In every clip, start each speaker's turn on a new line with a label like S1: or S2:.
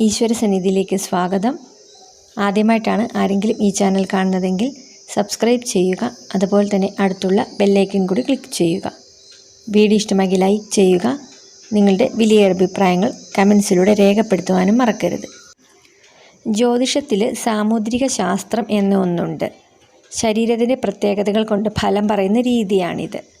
S1: ഈശ്വര സന്നിധിയിലേക്ക് സ്വാഗതം. ആദ്യമായിട്ടാണ് ആരെങ്കിലും ഈ ചാനൽ കാണുന്നതെങ്കിൽ സബ്സ്ക്രൈബ് ചെയ്യുക. അതുപോലെ തന്നെ അടുത്തുള്ള ബെല്ലൈക്കൻ കൂടി ക്ലിക്ക് ചെയ്യുക. വീഡിയോ ഇഷ്ടമാക്കി ലൈക്ക് ചെയ്യുക. നിങ്ങളുടെ വലിയ അഭിപ്രായങ്ങൾ കമൻസിലൂടെ രേഖപ്പെടുത്തുവാനും മറക്കരുത്. ജ്യോതിഷത്തിൽ സാമുദ്രിക ശാസ്ത്രം എന്ന ഒന്നുണ്ട്. ശരീരത്തിന്റെ പ്രത്യേകതകൾ കൊണ്ട് ഫലം പറയുന്ന രീതിയാണിത്.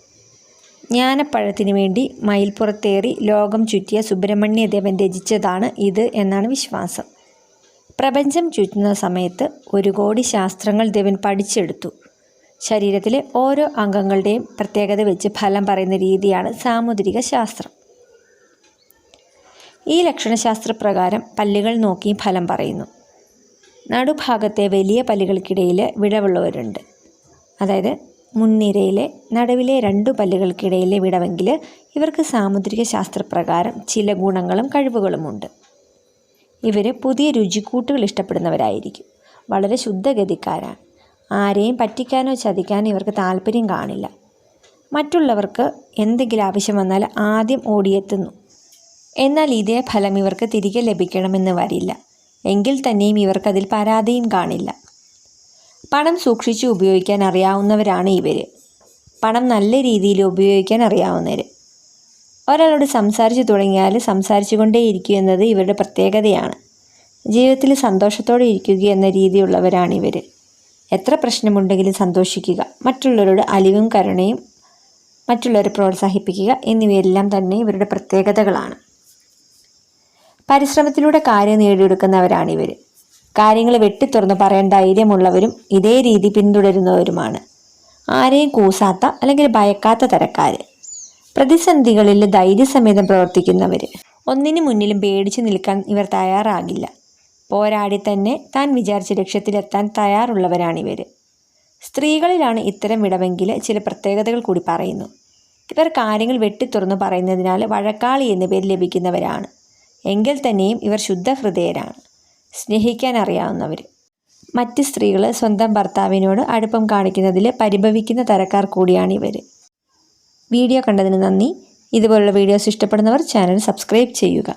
S1: ജ്ഞാനപ്പഴത്തിനു വേണ്ടി മയിൽപ്പുറത്തേറി ലോകം ചുറ്റിയ സുബ്രഹ്മണ്യദേവൻ രചിച്ചതാണ് ഇത് എന്നാണ് വിശ്വാസം. പ്രപഞ്ചം ചുറ്റുന്ന സമയത്ത് ഒരു കോടി ശാസ്ത്രങ്ങൾ ദേവൻ പഠിച്ചെടുത്തു. ശരീരത്തിലെ ഓരോ അംഗങ്ങളുടെയും പ്രത്യേകത വെച്ച് ഫലം പറയുന്ന രീതിയാണ് സാമുദ്രിക ശാസ്ത്രം. ഈ ലക്ഷണശാസ്ത്രപ്രകാരം പല്ലുകൾ നോക്കി ഫലം പറയുന്നു. നടുഭാഗത്തെ വലിയ പല്ലുകൾക്കിടയിൽ വിടവുള്ളവരുണ്ട്. അതായത് മുൻനിരയിലെ നടുവിലെ രണ്ടു പല്ലുകൾക്കിടയിലെ വിടവെങ്കിൽ ഇവർക്ക് സാമുദ്രിക ശാസ്ത്രപ്രകാരം ചില ഗുണങ്ങളും കഴിവുകളുമുണ്ട്. ഇവർ പുതിയ രുചിക്കൂട്ടുകൾ ഇഷ്ടപ്പെടുന്നവരായിരിക്കും. വളരെ ശുദ്ധഗതിക്കാരാണ്. ആരെയും പറ്റിക്കാനോ ചതിക്കാനോ ഇവർക്ക് താല്പര്യം കാണില്ല. മറ്റുള്ളവർക്ക് എന്തെങ്കിലും ആവശ്യം വന്നാൽ ആദ്യം ഓടിയെത്തുന്നു. എന്നാൽ ഇതേ ഫലം ഇവർക്ക് തിരികെ ലഭിക്കണമെന്ന് വരില്ല. എങ്കിൽ തന്നെയും ഇവർക്കതിൽ പരാതിയും കാണില്ല. പണം സൂക്ഷിച്ച് ഉപയോഗിക്കാൻ അറിയാവുന്നവരാണ് ഇവർ പണം നല്ല രീതിയിൽ ഉപയോഗിക്കാൻ അറിയാവുന്നവർ ഒരാളോട് സംസാരിച്ചു തുടങ്ങിയാൽ സംസാരിച്ചു കൊണ്ടേയിരിക്കുക എന്നത് ഇവരുടെ പ്രത്യേകതയാണ്. ജീവിതത്തിൽ സന്തോഷത്തോടെ ഇരിക്കുക എന്ന രീതിയുള്ളവരാണ് ഇവർ എത്ര പ്രശ്നമുണ്ടെങ്കിലും സന്തോഷിക്കുക മറ്റുള്ളവരോട് അലിവും കരുണയും മറ്റുള്ളവരെ പ്രോത്സാഹിപ്പിക്കുക എന്നിവയെല്ലാം തന്നെ ഇവരുടെ പ്രത്യേകതകളാണ്. പരിശ്രമത്തിലൂടെ കാര്യം നേടിയെടുക്കുന്നവരാണിവർ കാര്യങ്ങൾ വെട്ടിത്തുറന്ന് പറയാൻ ധൈര്യമുള്ളവരും ഇതേ രീതി പിന്തുടരുന്നവരുമാണ്. ആരെയും കൂസാത്ത അല്ലെങ്കിൽ ഭയക്കാത്ത തരക്കാർ പ്രതിസന്ധികളിൽ ധൈര്യസമേതം പ്രവർത്തിക്കുന്നവർ ഒന്നിനു മുന്നിലും പേടിച്ചു നിൽക്കാൻ ഇവർ തയ്യാറാകില്ല. പോരാടി തന്നെ താൻ വിചാരിച്ച ലക്ഷ്യത്തിലെത്താൻ തയ്യാറുള്ളവരാണിവർ സ്ത്രീകളിലാണ് ഇത്തരം വിടവെങ്കിൽ ചില പ്രത്യേകതകൾ കൂടി പറയുന്നു. ഇവർ കാര്യങ്ങൾ വെട്ടിത്തുറന്ന് പറയുന്നതിനാൽ വഴക്കാളി എന്ന പേര് ലഭിക്കുന്നവരാണ്. എങ്കിൽ തന്നെയും ഇവർ ശുദ്ധഹൃദയരാണ്. സ്നേഹിക്കാൻ അറിയാവുന്നവർ മറ്റ് സ്ത്രീകൾ സ്വന്തം ഭർത്താവിനോട് അടുപ്പം കാണിക്കുന്നതിൽ പരിഭവിക്കുന്ന തരക്കാർ കൂടിയാണ് ഇവർ വീഡിയോ കണ്ടതിന് നന്ദി. ഇതുപോലുള്ള വീഡിയോസ് ഇഷ്ടപ്പെടുന്നവർ ചാനൽ സബ്സ്ക്രൈബ് ചെയ്യുക.